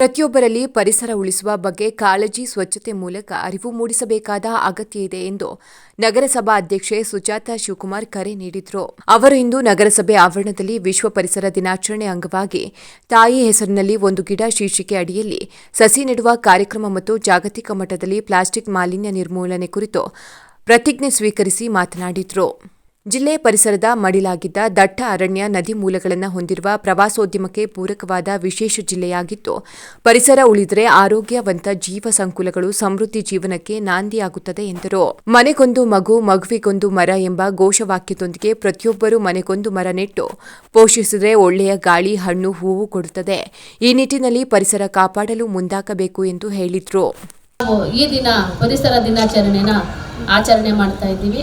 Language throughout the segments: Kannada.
ಪ್ರತಿಯೊಬ್ಬರಲ್ಲಿ ಪರಿಸರ ಉಳಿಸುವ ಬಗ್ಗೆ ಕಾಳಜಿ, ಸ್ವಚ್ಛತೆ ಮೂಲಕ ಅರಿವು ಮೂಡಿಸಬೇಕಾದ ಅಗತ್ಯ ಇದೆ ಎಂದು ನಗರಸಭಾ ಅಧ್ಯಕ್ಷೆ ಸುಜಾತ ಶಿವಕುಮಾರ್ ಕರೆ ನೀಡಿದರು. ಅವರು ಇಂದು ನಗರಸಭೆ ಆವರಣದಲ್ಲಿ ವಿಶ್ವ ಪರಿಸರ ದಿನಾಚರಣೆ ಅಂಗವಾಗಿ ತಾಯಿ ಹೆಸರಿನಲ್ಲಿ ಒಂದು ಗಿಡ ಶೀರ್ಷಿಕೆ ಅಡಿಯಲ್ಲಿ ಸಸಿ ನೆಡುವ ಕಾರ್ಯಕ್ರಮ ಮತ್ತು ಜಾಗತಿಕ ಮಟ್ಟದಲ್ಲಿ ಪ್ಲಾಸ್ಟಿಕ್ ಮಾಲಿನ್ಯ ನಿರ್ಮೂಲನೆ ಕುರಿತು ಪ್ರತಿಜ್ಞೆ ಸ್ವೀಕರಿಸಿ ಮಾತನಾಡಿದರು. ಜಿಲ್ಲೆ ಪರಿಸರದ ಮಡಿಲಾಗಿದ್ದ ದಟ್ಟ ಅರಣ್ಯ ನದಿ ಮೂಲಗಳನ್ನು ಹೊಂದಿರುವ ಪ್ರವಾಸೋದ್ಯಮಕ್ಕೆ ಪೂರಕವಾದ ವಿಶೇಷ ಜಿಲ್ಲೆಯಾಗಿದ್ದು ಪರಿಸರ ಉಳಿದರೆ ಆರೋಗ್ಯವಂತ ಜೀವ ಸಂಕುಲಗಳು ಸಮೃದ್ಧಿ ಜೀವನಕ್ಕೆ ನಾಂದಿಯಾಗುತ್ತದೆ ಎಂದರು. ಮನೆಗೊಂದು ಮಗು, ಮಗುವಿಗೊಂದು ಮರ ಎಂಬ ಘೋಷವಾಕ್ಯದೊಂದಿಗೆ ಪ್ರತಿಯೊಬ್ಬರೂ ಮನೆಗೊಂದು ಮರ ನೆಟ್ಟು ಪೋಷಿಸಿದರೆ ಒಳ್ಳೆಯ ಗಾಳಿ, ಹಣ್ಣು, ಹೂವು ಕೊಡುತ್ತದೆ. ಈ ನಿಟ್ಟಿನಲ್ಲಿ ಪರಿಸರ ಕಾಪಾಡಲು ಮುಂದಾಗಬೇಕು ಎಂದು ಹೇಳಿದರು. ಈ ದಿನ ಪರಿಸರ ದಿನಾಚರಣೆನ ಆಚರಣೆ ಮಾಡ್ತಾ ಇದ್ದೀವಿ.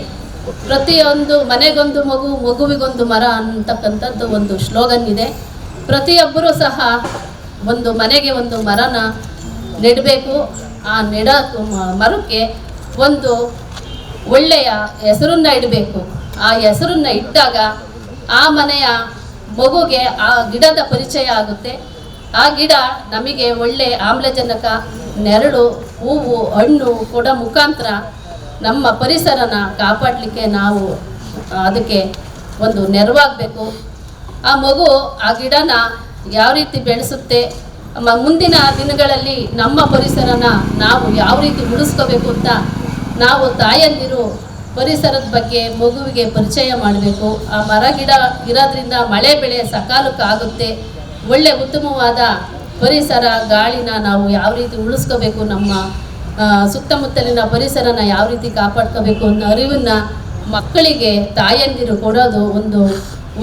ಪ್ರತಿಯೊಂದು ಮನೆಗೊಂದು ಮಗು, ಮಗುವಿಗೊಂದು ಮರ ಅಂತಕ್ಕಂಥದ್ದು ಒಂದು ಸ್ಲೋಗನ್ ಇದೆ. ಪ್ರತಿಯೊಬ್ಬರೂ ಸಹ ಒಂದು ಮನೆಗೆ ಒಂದು ಮರನ ನೆಡಬೇಕು. ಆ ನೆಡ ಮರಕ್ಕೆ ಒಂದು ಒಳ್ಳೆಯ ಹೆಸರನ್ನ ಇಡಬೇಕು. ಆ ಹೆಸರನ್ನ ಇಟ್ಟಾಗ ಆ ಮನೆಯ ಮಗುಗೆ ಆ ಗಿಡದ ಪರಿಚಯ ಆಗುತ್ತೆ. ಆ ಗಿಡ ನಮಗೆ ಒಳ್ಳೆ ಆಮ್ಲಜನಕ, ನೆರಳು, ಹೂವು, ಹಣ್ಣು ಕೂಡ ಮುಖಾಂತರ ನಮ್ಮ ಪರಿಸರನ ಕಾಪಾಡಲಿಕ್ಕೆ ನಾವು ಅದಕ್ಕೆ ಒಂದು ನೆರವಾಗಬೇಕು. ಆ ಮಗು ಆ ಗಿಡನ ಯಾವ ರೀತಿ ಬೆಳೆಸುತ್ತೆ ಮುಂದಿನ ದಿನಗಳಲ್ಲಿ ನಮ್ಮ ಪರಿಸರನ ನಾವು ಯಾವ ರೀತಿ ಉಳಿಸ್ಕೋಬೇಕು ಅಂತ ನಾವು ತಾಯಂದಿರು ಪರಿಸರದ ಬಗ್ಗೆ ಮಗುವಿಗೆ ಪರಿಚಯ ಮಾಡಬೇಕು. ಆ ಮರ, ಗಿಡ ಇರೋದ್ರಿಂದ ಮಳೆ ಬೆಳೆ ಸಕಾಲಕ್ಕೆ ಆಗುತ್ತೆ. ಒಳ್ಳೆ ಉತ್ತಮವಾದ ಪರಿಸರ, ಗಾಳಿನ ನಾವು ಯಾವ ರೀತಿ ಉಳಿಸ್ಕೋಬೇಕು ನಮ್ಮ ಸುತ್ತಮುತ್ತಲಿನ ಪರಿಸರನ ಯಾವ ರೀತಿ ಕಾಪಾಡ್ಕೋಬೇಕು ಅನ್ನೋ ಅರಿವನ್ನ ಮಕ್ಕಳಿಗೆ, ತಾಯಂದಿರು ಕೊಡೋದು ಒಂದು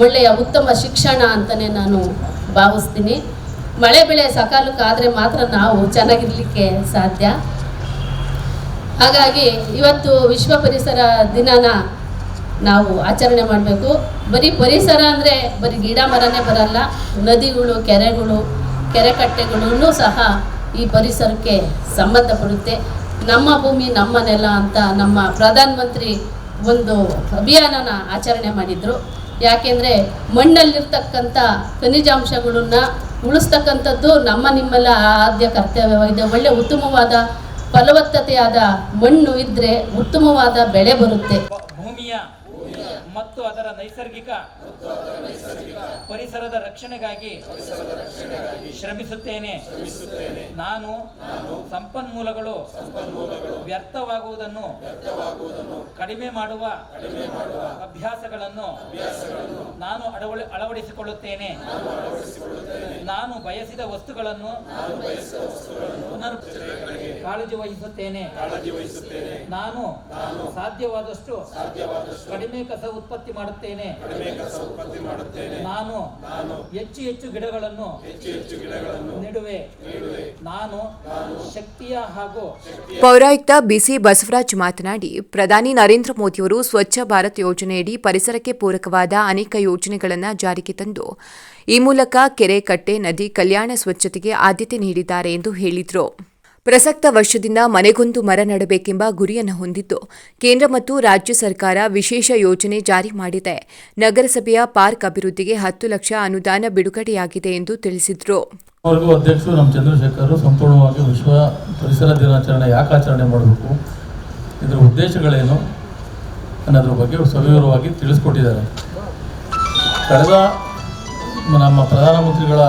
ಒಳ್ಳೆಯ ಉತ್ತಮ ಶಿಕ್ಷಣ ಅಂತಲೇ ನಾನು ಭಾವಿಸ್ತೀನಿ. ಮಳೆ ಬೆಳೆ ಸಕಾಲಕ್ಕಾದರೆ ಮಾತ್ರ ನಾವು ಚೆನ್ನಾಗಿರಲಿಕ್ಕೆ ಸಾಧ್ಯ. ಹಾಗಾಗಿ ಇವತ್ತು ವಿಶ್ವ ಪರಿಸರ ದಿನನ ನಾವು ಆಚರಣೆ ಮಾಡಬೇಕು. ಬರೀ ಪರಿಸರ ಅಂದರೆ ಬರೀ ಗಿಡ ಮರನೇ ಬರಲ್ಲ, ನದಿಗಳು, ಕೆರೆಗಳು ಕೆರೆಕಟ್ಟೆಗಳನ್ನು ಸಹ ಈ ಪರಿಸರಕ್ಕೆ ಸಂಬಂಧಪಡುತ್ತೆ ನಮ್ಮ ಭೂಮಿ ನಮ್ಮ ನೆಲ ಅಂತ ನಮ್ಮ ಪ್ರಧಾನಮಂತ್ರಿ ಒಂದು ಅಭಿಯಾನನ ಆಚರಣೆ ಮಾಡಿದರು. ಯಾಕೆಂದರೆ ಮಣ್ಣಲ್ಲಿರ್ತಕ್ಕಂಥ ಖನಿಜಾಂಶಗಳನ್ನ ಉಳಿಸ್ತಕ್ಕಂಥದ್ದು ನಮ್ಮ ನಿಮ್ಮೆಲ್ಲ ಆದ್ಯ ಕರ್ತವ್ಯವಾಗಿದೆ ಒಳ್ಳೆ ಉತ್ತಮವಾದ ಫಲವತ್ತತೆಯಾದ ಮಣ್ಣು ಇದ್ದರೆ ಉತ್ತಮವಾದ ಬೆಳೆ ಬರುತ್ತೆ. ಭೂಮಿಯ ಮತ್ತು ಅದರ ನೈಸರ್ಗಿಕ ಪರಿಸರದ ರಕ್ಷಣೆಗಾಗಿ ಶ್ರಮಿಸುತ್ತೇನೆ. ನಾನು ಸಂಪನ್ಮೂಲಗಳು ವ್ಯರ್ಥವಾಗುವುದನ್ನು ಕಡಿಮೆ ಮಾಡುವ ಅಭ್ಯಾಸಗಳನ್ನು ನಾನು ಅಳವಡಿ ಅಳವಡಿಸಿಕೊಳ್ಳುತ್ತೇನೆ. ನಾನು ಬಯಸಿದ ವಸ್ತುಗಳನ್ನು ಪುನರ್ ಕಾಳಜಿ ವಹಿಸುತ್ತೇನೆ. ನಾನು ಸಾಧ್ಯವಾದಷ್ಟು ಕಡಿಮೆ ಕಸ ಉತ್ಪತ್ತಿ ಮಾಡುತ್ತೇನೆ. ನಾನು ಹೆಚ್ಚು ಹೆಚ್ಚು ಗಿಡಗಳನ್ನು ನೆಡುವೆ. ನಾನು ಶಕ್ತಿಯ ಹಾಗೂ ಪೌರಾಯುಕ್ತ ಬಿಸಿ ಬಸವರಾಜ್ ಮಾತನಾಡಿ ಪ್ರಧಾನಿ ನರೇಂದ್ರ ಮೋದಿಯವರು ಸ್ವಚ್ಛ ಭಾರತ್ ಯೋಜನೆಯಡಿ ಪರಿಸರಕ್ಕೆ ಪೂರಕವಾದ ಅನೇಕ ಯೋಜನೆಗಳನ್ನು ಜಾರಿಗೆ ತಂದು ಈ ಮೂಲಕ ಕೆರೆ ಕಟ್ಟೆ ನದಿ ಕಲ್ಯಾಣ ಸ್ವಚ್ಛತೆಗೆ ಆದ್ಯತೆ ನೀಡಿದ್ದಾರೆ ಎಂದು ಹೇಳಿದರು. ಪ್ರಸಕ್ತ ವರ್ಷದಿಂದ ಮನೆಗೊಂದು ಮರ ನೆಡಬೇಕೆಂಬ ಗುರಿಯನ್ನು ಹೊಂದಿದ್ದು, ಕೇಂದ್ರ ಮತ್ತು ರಾಜ್ಯ ಸರ್ಕಾರ ವಿಶೇಷ ಯೋಜನೆ ಜಾರಿ ಮಾಡಿದೆ. ನಗರಸಭೆಯ ಪಾರ್ಕ್ ಅಭಿವೃದ್ಧಿಗೆ ಹತ್ತು ಲಕ್ಷ ಅನುದಾನ ಬಿಡುಗಡೆಯಾಗಿದೆ ಎಂದು ತಿಳಿಸಿದರು. ಅಧ್ಯಕ್ಷರು, ನಮ್ಮ ಚಂದ್ರಶೇಖರ್ ಸಂಪೂರ್ಣವಾಗಿ ವಿಶ್ವ ಪರಿಸರ ದಿನಾಚರಣೆ ಯಾಕೆ ಆಚರಣೆ ಮಾಡಬೇಕು. ಇದರ ಉದ್ದೇಶಗಳೇನು ಅನ್ನೋದ್ರ ಬಗ್ಗೆ ಸವಿವರವಾಗಿ ತಿಳಿಸ್ಕೊಟ್ಟಿದ್ದಾರೆ. ಕಳೆದ ನಮ್ಮ ಪ್ರಧಾನಮಂತ್ರಿಗಳ